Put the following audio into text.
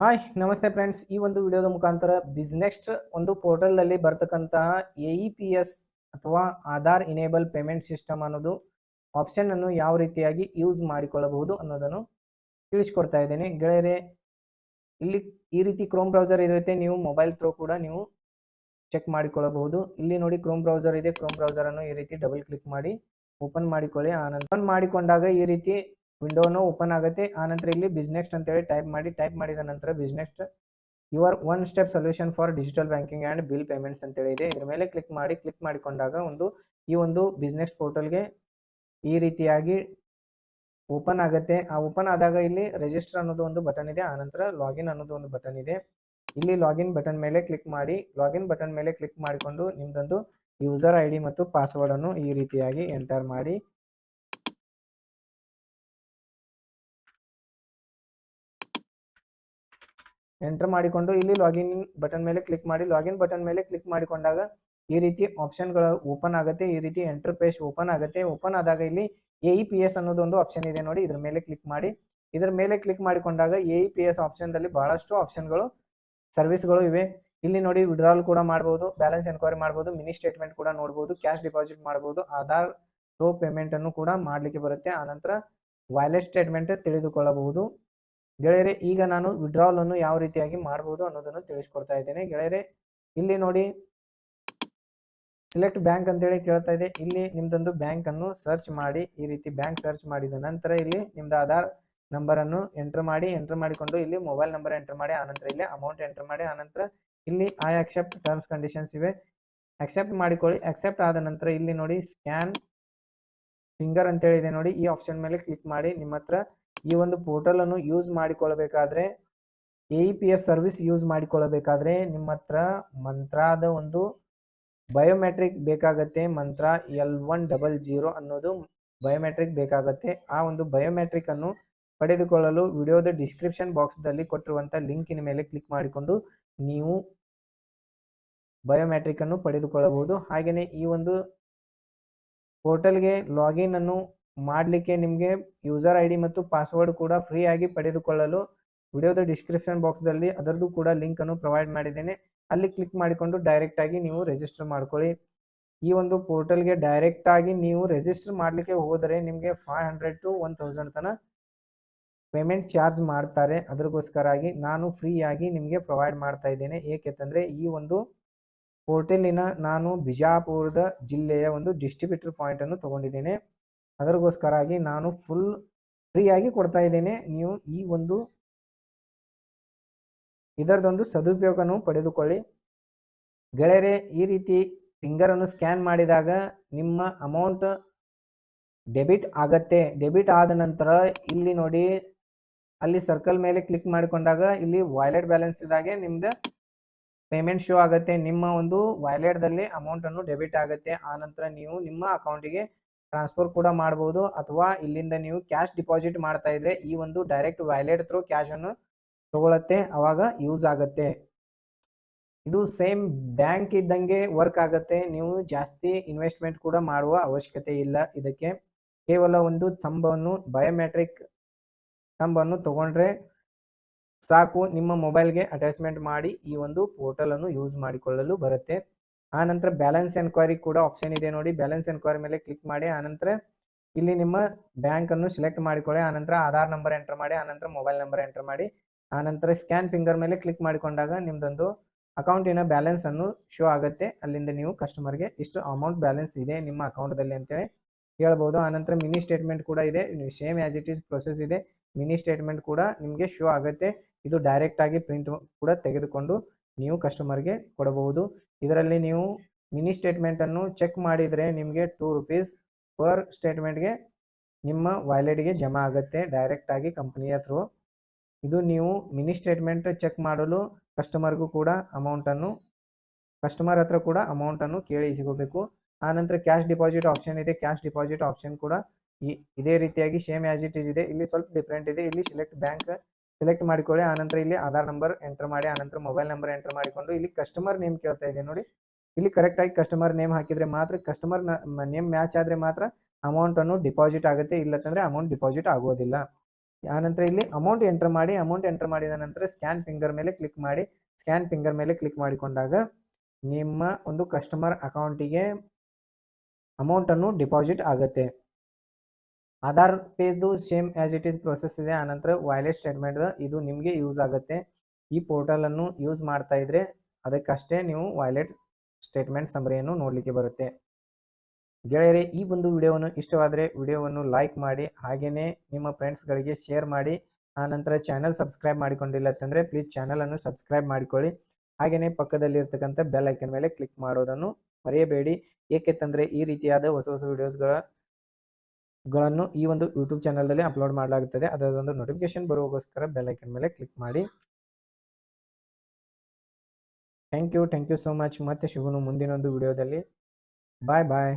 Hi, ನಮಸ್ತೆ friends. ಈ ಒಂದು ವಿಡಿಯೋದ ಮುಖಾಂತರ ಬಿಸ್ನೆಕ್ಸ್ಟ್ ಒಂದು ಪೋರ್ಟಲ್ನಲ್ಲಿ ಬರ್ತಕ್ಕಂತಹ ಎ ಇ ಪಿ ಎಸ್ ಅಥವಾ ಆಧಾರ್ ಇನೇಬಲ್ ಪೇಮೆಂಟ್ ಸಿಸ್ಟಮ್ ಅನ್ನೋದು ಆಪ್ಷನ್ ಅನ್ನು ಯಾವ ರೀತಿಯಾಗಿ ಯೂಸ್ ಮಾಡಿಕೊಳ್ಳಬಹುದು ಅನ್ನೋದನ್ನು ತಿಳಿಸ್ಕೊಡ್ತಾ ಇದ್ದೇನೆ. ಗೆಳೆಯರೆ, ಇಲ್ಲಿ ಈ ರೀತಿ ಕ್ರೋಮ್ ಬ್ರೌಸರ್ ಇರುತ್ತೆ ನೀವು ಮೊಬೈಲ್ ಥ್ರೂ ಕೂಡ ನೀವು ಚೆಕ್ ಮಾಡಿಕೊಳ್ಳಬಹುದು. ಇಲ್ಲಿ ನೋಡಿ ಕ್ರೋಮ್ ಬ್ರೌಸರ್ ಇದೆ. ಕ್ರೋಮ್ ಬ್ರೌಸರ್ ಅನ್ನು ಈ ರೀತಿ ಡಬಲ್ ಕ್ಲಿಕ್ ಮಾಡಿ ಓಪನ್ ಮಾಡಿಕೊಳ್ಳಿ. ಆನಂತರ ಓಪನ್ ಮಾಡಿಕೊಂಡಾಗ ಈ ರೀತಿ ವಿಂಡೋನು ಓಪನ್ ಆಗುತ್ತೆ. ಆನಂತರ ಇಲ್ಲಿ ಬಿಸ್ನೆಕ್ಸ್ಟ್ ಅಂತೇಳಿ ಟೈಪ್ ಮಾಡಿ ಟೈಪ್ ಮಾಡಿದ ನಂತರ BizNext your one step solution for digital banking and bill payments ಅಂತೇಳಿ ಇದೆ. ಇದ್ರ ಮೇಲೆ ಕ್ಲಿಕ್ ಮಾಡಿ ಕ್ಲಿಕ್ ಮಾಡಿಕೊಂಡಾಗ ಒಂದು, ಈ ಒಂದು ಬಿಸ್ನೆಸ್ ಪೋರ್ಟಲ್ಗೆ ಈ ರೀತಿಯಾಗಿ ಓಪನ್ ಆಗುತ್ತೆ. ಆ ಓಪನ್ ಆದಾಗ ಇಲ್ಲಿ ರಿಜಿಸ್ಟರ್ ಅನ್ನೋದು ಒಂದು ಬಟನ್ ಇದೆ. ಆನಂತರ ಲಾಗಿನ್ ಅನ್ನೋದು ಒಂದು ಬಟನ್ ಇದೆ. ಇಲ್ಲಿ ಲಾಗಿನ್ ಬಟನ್ ಮೇಲೆ ಕ್ಲಿಕ್ ಮಾಡಿ ಲಾಗಿನ್ ಬಟನ್ ಮೇಲೆ ಕ್ಲಿಕ್ ಮಾಡಿಕೊಂಡು ನಿಮ್ದೊಂದು ಯೂಸರ್ ಐ ಮತ್ತು ಪಾಸ್ವರ್ಡ್ ಅನ್ನು ಈ ರೀತಿಯಾಗಿ ಎಂಟರ್ ಮಾಡಿ. ಎಂಟರ್ ಮಾಡಿಕೊಂಡು ಇಲ್ಲಿ ಲಾಗಿನ್ ಬಟನ್ ಮೇಲೆ ಕ್ಲಿಕ್ ಮಾಡಿ ಲಾಗಿನ್ ಬಟನ್ ಮೇಲೆ ಕ್ಲಿಕ್ ಮಾಡಿಕೊಂಡಾಗ ಈ ರೀತಿ ಆಪ್ಷನ್ಗಳು ಓಪನ್ ಆಗುತ್ತೆ. ಈ ರೀತಿ ಎಂಟರ್ ಪೇಜ್ ಓಪನ್ ಆಗುತ್ತೆ. ಓಪನ್ ಆದಾಗ ಇಲ್ಲಿ ಎ ಇ ಪಿ ಎಸ್ ಅನ್ನೋದು ಒಂದು ಆಪ್ಷನ್ ಇದೆ ನೋಡಿ. ಇದ್ರ ಮೇಲೆ ಕ್ಲಿಕ್ ಮಾಡಿ. ಇದ್ರ ಮೇಲೆ ಕ್ಲಿಕ್ ಮಾಡಿಕೊಂಡಾಗ ಎ ಇ ಪಿ ಎಸ್ ಆಪ್ಷನ್ದಲ್ಲಿ ಬಹಳಷ್ಟು ಆಪ್ಷನ್ಗಳು ಸರ್ವಿಸ್ಗಳು ಇವೆ. ಇಲ್ಲಿ ನೋಡಿ ವಿಡ್ರಾಲ್ ಕೂಡ ಮಾಡ್ಬೋದು ಬ್ಯಾಲೆನ್ಸ್ ಎನ್ಕ್ವೈರಿ ಮಾಡ್ಬೋದು ಮಿನಿ ಸ್ಟೇಟ್ಮೆಂಟ್ ಕೂಡ ನೋಡ್ಬೋದು ಕ್ಯಾಶ್ ಡಿಪಾಸಿಟ್ ಮಾಡ್ಬೋದು ಆಧಾರ್ ಪೇಮೆಂಟ್ ಅನ್ನು ಕೂಡ ಮಾಡಲಿಕ್ಕೆ ಬರುತ್ತೆ. ಆನಂತರ ವಾಲೆಟ್ ಸ್ಟೇಟ್ಮೆಂಟ್ ತಿಳಿದುಕೊಳ್ಳಬಹುದು. ಗೆಳೆಯರೆ, ಈಗ ನಾನು ವಿಡ್ರಾವಲ್ ಅನ್ನು ಯಾವ ರೀತಿಯಾಗಿ ಮಾಡಬಹುದು ಅನ್ನೋದನ್ನು ತಿಳಿಸ್ಕೊಡ್ತಾ ಇದ್ದೇನೆ. ಗೆಳೆಯರೆ, ಇಲ್ಲಿ ನೋಡಿ ಸಿಲೆಕ್ಟ್ ಬ್ಯಾಂಕ್ ಅಂತೇಳಿ ಕೇಳ್ತಾ ಇದೆ. ಇಲ್ಲಿ ನಿಮ್ದೊಂದು ಬ್ಯಾಂಕ್ ಅನ್ನು ಸರ್ಚ್ ಮಾಡಿ, ಈ ರೀತಿ ಬ್ಯಾಂಕ್ ಸರ್ಚ್ ಮಾಡಿದ ನಂತರ ಇಲ್ಲಿ ನಿಮ್ದು ಆಧಾರ್ ನಂಬರ್ ಅನ್ನು ಎಂಟರ್ ಮಾಡಿ ಎಂಟರ್ ಮಾಡಿಕೊಂಡು ಇಲ್ಲಿ ಮೊಬೈಲ್ ನಂಬರ್ ಎಂಟರ್ ಮಾಡಿ ಆನಂತರ ಇಲ್ಲಿ ಅಮೌಂಟ್ ಎಂಟರ್ ಮಾಡಿ ಆನಂತರ ಇಲ್ಲಿ ಐ ಅಕ್ಸೆಪ್ಟ್ ಟರ್ಮ್ಸ್ ಕಂಡೀಷನ್ಸ್ ಇವೆ. ಅಕ್ಸೆಪ್ಟ್ ಮಾಡಿಕೊಳ್ಳಿ. ಅಕ್ಸೆಪ್ಟ್ ಆದ ನಂತರ ಇಲ್ಲಿ ನೋಡಿ ಸ್ಕ್ಯಾನ್ ಫಿಂಗರ್ ಅಂತೇಳಿ ಇದೆ ನೋಡಿ. ಈ ಆಪ್ಷನ್ ಮೇಲೆ ಕ್ಲಿಕ್ ಮಾಡಿ, ನಿಮ್ಮ ಹತ್ರ ಈ ಒಂದು ಪೋರ್ಟಲ್ ಅನ್ನು use ಮಾಡಿಕೊಳ್ಳಬೇಕಾದ್ರೆ A P S service use ಮಾಡಿಕೊಳ್ಳಬೇಕಾದ್ರೆ ನಿಮ್ಮ ಹತ್ರ ಮಂತ್ರಾದ ಒಂದು ಬಯೋಮೆಟ್ರಿಕ್ ಬೇಕಾಗತ್ತೆ, Mantra L one double zero ಅನ್ನೋದು ಬಯೋಮೆಟ್ರಿಕ್ ಬೇಕಾಗತ್ತೆ. ಆ ಒಂದು ಬಯೋಮೆಟ್ರಿಕ್ ಅನ್ನು ಪಡೆದುಕೊಳ್ಳಲು ವಿಡಿಯೋದ ಡಿಸ್ಕ್ರಿಪ್ಷನ್ ಬಾಕ್ಸ್ದಲ್ಲಿ ಕೊಟ್ಟಿರುವಂಥ ಲಿಂಕಿನ ಮೇಲೆ ಕ್ಲಿಕ್ ಮಾಡಿಕೊಂಡು ನೀವು ಬಯೋಮೆಟ್ರಿಕ್ ಅನ್ನು ಪಡೆದುಕೊಳ್ಳಬಹುದು. ಹಾಗೆಯೇ ಈ ಒಂದು ಪೋರ್ಟಲ್ಗೆ ಲಾಗಿನ್ ಅನ್ನು ಮಾಡಲಿಕ್ಕೆ ನಿಮಗೆ ಯೂಸರ್ ಐ ಡಿ ಮತ್ತು ಪಾಸ್ವರ್ಡ್ ಕೂಡ ಫ್ರೀ ಆಗಿ ಪಡೆದುಕೊಳ್ಳಲು ವಿಡಿಯೋದ ಡಿಸ್ಕ್ರಿಪ್ಷನ್ ಬಾಕ್ಸ್ದಲ್ಲಿ ಅದರದ್ದು ಕೂಡ ಲಿಂಕನ್ನು ಪ್ರೊವೈಡ್ ಮಾಡಿದ್ದೇನೆ. ಅಲ್ಲಿ ಕ್ಲಿಕ್ ಮಾಡಿಕೊಂಡು ಡೈರೆಕ್ಟಾಗಿ ನೀವು ರಿಜಿಸ್ಟರ್ ಮಾಡ್ಕೊಳ್ಳಿ. ಈ ಒಂದು ಪೋರ್ಟಲ್ಗೆ ಡೈರೆಕ್ಟಾಗಿ ನೀವು ರಿಜಿಸ್ಟರ್ ಮಾಡಲಿಕ್ಕೆ ಹೋದರೆ ನಿಮಗೆ five hundred to one thousand ತನಕ ಪೇಮೆಂಟ್ ಚಾರ್ಜ್ ಮಾಡ್ತಾರೆ. ಅದಕ್ಕೋಸ್ಕರಾಗಿ ನಾನು ಫ್ರೀಯಾಗಿ ನಿಮಗೆ ಪ್ರೊವೈಡ್ ಮಾಡ್ತಾ ಇದ್ದೇನೆ. ಏಕೆಂತಂದರೆ ಈ ಒಂದು ಪೋರ್ಟಲಿನ ನಾನು ಬಿಜಾಪುರದ ಜಿಲ್ಲೆಯ ಒಂದು ಡಿಸ್ಟ್ರಿಬ್ಯೂಟರ್ ಪಾಯಿಂಟನ್ನು ತೊಗೊಂಡಿದ್ದೇನೆ. ಅದಕ್ಕೋಸ್ಕರಾಗಿ ನಾನು ಫುಲ್ ಫ್ರೀಯಾಗಿ ಕೊಡ್ತಾ ಇದ್ದೇನೆ. ನೀವು ಈ ಒಂದು ಇದರದೊಂದು ಸದುಪಯೋಗನು ಪಡೆದುಕೊಳ್ಳಿ. ಗೆಳೆಯರೆ, ಈ ರೀತಿ ಫಿಂಗರನ್ನು ಸ್ಕ್ಯಾನ್ ಮಾಡಿದಾಗ ನಿಮ್ಮ ಅಮೌಂಟ್ ಡೆಬಿಟ್ ಆಗತ್ತೆ. ಡೆಬಿಟ್ ಆದ ನಂತರ ಇಲ್ಲಿ ನೋಡಿ, ಅಲ್ಲಿ ಸರ್ಕಲ್ ಮೇಲೆ ಕ್ಲಿಕ್ ಮಾಡಿಕೊಂಡಾಗ ಇಲ್ಲಿ ವಾಲೆಟ್ ಬ್ಯಾಲೆನ್ಸ್ ಇದ್ದಾಗೆ ನಿಮ್ದು ಪೇಮೆಂಟ್ ಶೋ ಆಗುತ್ತೆ. ನಿಮ್ಮ ಒಂದು ವಾಲೆಟ್ದಲ್ಲಿ ಅಮೌಂಟನ್ನು ಡೆಬಿಟ್ ಆಗುತ್ತೆ. ಆ ನಂತರ ನೀವು ನಿಮ್ಮ ಅಕೌಂಟಿಗೆ ಟ್ರಾನ್ಸ್ಫರ್ ಕೂಡ ಮಾಡಬಹುದು ಅಥವಾ ಇಲ್ಲಿಂದ ನೀವು ಕ್ಯಾಶ್ ಡಿಪಾಸಿಟ್ ಮಾಡ್ತಾ ಇದ್ರೆ ಈ ಒಂದು ಡೈರೆಕ್ಟ್ ವ್ಯಾಲೆಟ್ ಥ್ರೂ ಕ್ಯಾಶ್ ಅನ್ನು ತಗೊಳತ್ತೆ, ಅವಾಗ ಯೂಸ್ ಆಗುತ್ತೆ. ಇದು ಸೇಮ್ ಬ್ಯಾಂಕ್ ಇದ್ದಂಗೆ ವರ್ಕ್ ಆಗುತ್ತೆ. ನೀವು ಜಾಸ್ತಿ ಇನ್ವೆಸ್ಟ್ಮೆಂಟ್ ಕೂಡ ಮಾಡುವ ಅವಶ್ಯಕತೆ ಇಲ್ಲ. ಇದಕ್ಕೆ ಕೇವಲ ಒಂದು ತಂಬವನ್ನು ಬಯೋಮೆಟ್ರಿಕ್ ತಂಬವನ್ನು ತಗೊಂಡ್ರೆ ಸಾಕು. ನಿಮ್ಮ ಮೊಬೈಲ್ಗೆ ಅಟ್ಯಾಚ್ಮೆಂಟ್ ಮಾಡಿ ಈ ಒಂದು ಪೋರ್ಟಲನ್ನು ಯೂಸ್ ಮಾಡಿಕೊಳ್ಳಲು ಬರುತ್ತೆ. ಆನಂತರ ಬ್ಯಾಲೆನ್ಸ್ ಎನ್ಕ್ವೈರಿ ಕೂಡ ಆಪ್ಷನ್ ಇದೆ ನೋಡಿ. ಬ್ಯಾಲೆನ್ಸ್ ಎನ್ಕ್ವೈರಿ ಮೇಲೆ ಕ್ಲಿಕ್ ಮಾಡಿ, ಆನಂತರ ಇಲ್ಲಿ ನಿಮ್ಮ ಬ್ಯಾಂಕನ್ನು ಸೆಲೆಕ್ಟ್ ಮಾಡಿಕೊಳ್ಳಿ. ಆನಂತರ ಆಧಾರ್ ನಂಬರ್ ಎಂಟರ್ ಮಾಡಿ, ಆನಂತರ ಮೊಬೈಲ್ ನಂಬರ್ ಎಂಟರ್ ಮಾಡಿ. ಆನಂತರ ಸ್ಕ್ಯಾನ್ ಫಿಂಗರ್ ಮೇಲೆ ಕ್ಲಿಕ್ ಮಾಡಿಕೊಂಡಾಗ ನಿಮ್ದೊಂದು ಅಕೌಂಟಿನ ಬ್ಯಾಲೆನ್ಸ್ ಅನ್ನು ಶೋ ಆಗುತ್ತೆ. ಅಲ್ಲಿಂದ ನೀವು ಕಸ್ಟಮರ್ಗೆ ಇಷ್ಟು ಅಮೌಂಟ್ ಬ್ಯಾಲೆನ್ಸ್ ಇದೆ ನಿಮ್ಮ ಅಕೌಂಟ್ದಲ್ಲಿ ಅಂತೇಳಿ ಹೇಳ್ಬೋದು. ಆನಂತರ ಮಿನಿ ಸ್ಟೇಟ್ಮೆಂಟ್ ಕೂಡ ಇದೆ. Same as it is process ಇದೆ. ಮಿನಿ ಸ್ಟೇಟ್ಮೆಂಟ್ ಕೂಡ ನಿಮಗೆ ಶೋ ಆಗುತ್ತೆ. ಇದು ಡೈರೆಕ್ಟ್ ಆಗಿ ಪ್ರಿಂಟ್ ಕೂಡ ತೆಗೆದುಕೊಂಡು ನೀವು ಕಸ್ಟಮರ್ಗೆ ಕೊಡಬಹುದು. ಇದರಲ್ಲಿ ನೀವು ಮಿನಿ ಸ್ಟೇಟ್ಮೆಂಟನ್ನು ಚೆಕ್ ಮಾಡಿದರೆ ನಿಮಗೆ ಟೂ ರುಪೀಸ್ ಪರ್ ಸ್ಟೇಟ್ಮೆಂಟ್ಗೆ ನಿಮ್ಮ ವ್ಯಾಲೆಟ್ಗೆ ಜಮಾ ಆಗುತ್ತೆ ಡೈರೆಕ್ಟ್ ಆಗಿ ಕಂಪನಿಯ ಥ್ರೂ ಇದು ನೀವು ಮಿನಿ ಸ್ಟೇಟ್ಮೆಂಟ್ ಚೆಕ್ ಮಾಡಲು ಕಸ್ಟಮರ್ಗೂ ಕೂಡ ಅಮೌಂಟನ್ನು ಕಸ್ಟಮರ್ ಹತ್ರ ಕೂಡ ಅಮೌಂಟನ್ನು ಕೇಳಿ ಸಿಗಬೇಕು ಆನಂತರ ಕ್ಯಾಶ್ ಡಿಪಾಸಿಟ್ ಆಪ್ಷನ್ ಇದೆ ಕ್ಯಾಶ್ ಡಿಪಾಸಿಟ್ ಆಪ್ಷನ್ ಕೂಡ ಇದೇ ರೀತಿಯಾಗಿ ಸೇಮ್ ಆ್ಯಸ್ ಇಟ್ ಈಸ್ ಇದೆ. ಇಲ್ಲಿ ಸ್ವಲ್ಪ ಡಿಫ್ರೆಂಟ್ ಇದೆ. ಇಲ್ಲಿ ಸಿಲೆಕ್ಟ್ ಬ್ಯಾಂಕ್ ಸೆಲೆಕ್ಟ್ ಮಾಡಿಕೊಳ್ಳಿ, ಆನಂತರ ಇಲ್ಲಿ ಆಧಾರ್ ನಂಬರ್ ಎಂಟರ್ ಮಾಡಿ, ಆನಂತರ ಮೊಬೈಲ್ ನಂಬರ್ ಎಂಟರ್ ಮಾಡಿಕೊಂಡು ಇಲ್ಲಿ ಕಸ್ಟಮರ್ ನೇಮ್ ಕೇಳ್ತಾ ಇದೆ ನೋಡಿ. ಇಲ್ಲಿ ಕರೆಕ್ಟಾಗಿ ಕಸ್ಟಮರ್ ನೇಮ್ ಹಾಕಿದ್ರೆ ಮಾತ್ರ ಕಸ್ಟಮರ್ ನೇಮ್ ಮ್ಯಾಚ್ ಆದರೆ ಮಾತ್ರ ಅಮೌಂಟ್ ಅನ್ನು ಡಿಪಾಸಿಟ್ ಆಗುತ್ತೆ ಇಲ್ಲತ್ತಂದರೆ ಅಮೌಂಟ್ ಡಿಪಾಸಿಟ್ ಆಗೋದಿಲ್ಲ. ಆನಂತರ ಇಲ್ಲಿ ಅಮೌಂಟ್ ಎಂಟರ್ ಮಾಡಿ ಅಮೌಂಟ್ ಎಂಟರ್ ಮಾಡಿದ ನಂತರ ಸ್ಕ್ಯಾನ್ ಫಿಂಗರ್ ಮೇಲೆ ಕ್ಲಿಕ್ ಮಾಡಿ ಸ್ಕ್ಯಾನ್ ಫಿಂಗರ್ ಮೇಲೆ ಕ್ಲಿಕ್ ಮಾಡಿಕೊಂಡಾಗ ನಿಮ್ಮ ಒಂದು ಕಸ್ಟಮರ್ ಅಕೌಂಟಿಗೆ ಅಮೌಂಟನ್ನು ಡಿಪಾಸಿಟ್ ಆಗುತ್ತೆ. Aadhaar ಪೇದು same as it is process ಇದೆ. ಆನಂತರ ವೈಲೆಟ್ ಸ್ಟೇಟ್ಮೆಂಟ್ ಇದು ನಿಮಗೆ ಯೂಸ್ ಆಗುತ್ತೆ. ಈ ಪೋರ್ಟಲನ್ನು ಯೂಸ್ ಮಾಡ್ತಾ ಇದ್ರೆ ಅದಕ್ಕಷ್ಟೇ ನೀವು ವೈಲೆಟ್ ಸ್ಟೇಟ್ಮೆಂಟ್ ಸಂಬರಿಯನ್ನು ನೋಡಲಿಕ್ಕೆ ಬರುತ್ತೆ. ಗೆಳೆಯರೆ, ಈ ಒಂದು ವಿಡಿಯೋವನ್ನು ಇಷ್ಟವಾದರೆ ವಿಡಿಯೋವನ್ನು ಲೈಕ್ ಮಾಡಿ ಹಾಗೆಯೇ ನಿಮ್ಮ ಫ್ರೆಂಡ್ಸ್ಗಳಿಗೆ ಶೇರ್ ಮಾಡಿ, ಆನಂತರ ಚಾನಲ್ ಸಬ್ಸ್ಕ್ರೈಬ್ ಮಾಡಿಕೊಂಡಿಲ್ಲ ಅಂತಂದರೆ ಪ್ಲೀಸ್ ಚಾನಲನ್ನು ಸಬ್ಸ್ಕ್ರೈಬ್ ಮಾಡಿಕೊಳ್ಳಿ. ಹಾಗೆಯೇ ಪಕ್ಕದಲ್ಲಿರ್ತಕ್ಕಂಥ ಬೆಲ್ ಐಕನ್ ಮೇಲೆ ಕ್ಲಿಕ್ ಮಾಡೋದನ್ನು ಮರೆಯಬೇಡಿ. ಏಕೆಂತಂದರೆ ಈ ರೀತಿಯಾದ ಹೊಸ ಹೊಸ ವಿಡಿಯೋಸ್ಗಳ ಗಳನ್ನು ಈ ಒಂದು ಯೂಟ್ಯೂಬ್ ಚಾನಲ್ದಲ್ಲಿ ಅಪ್ಲೋಡ್ ಮಾಡಲಾಗುತ್ತದೆ. ಅದರದೊಂದು ನೋಟಿಫಿಕೇಶನ್ ಬರುವಗೋಸ್ಕರ ಬೆಲ್ ಐಕನ್ ಮೇಲೆ ಕ್ಲಿಕ್ ಮಾಡಿ. Thank you thank you so much ಮತ್ತೆ ಮುಂದಿನ ಒಂದು ವಿಡಿಯೋದಲ್ಲಿ ಬಾಯ್ ಬಾಯ್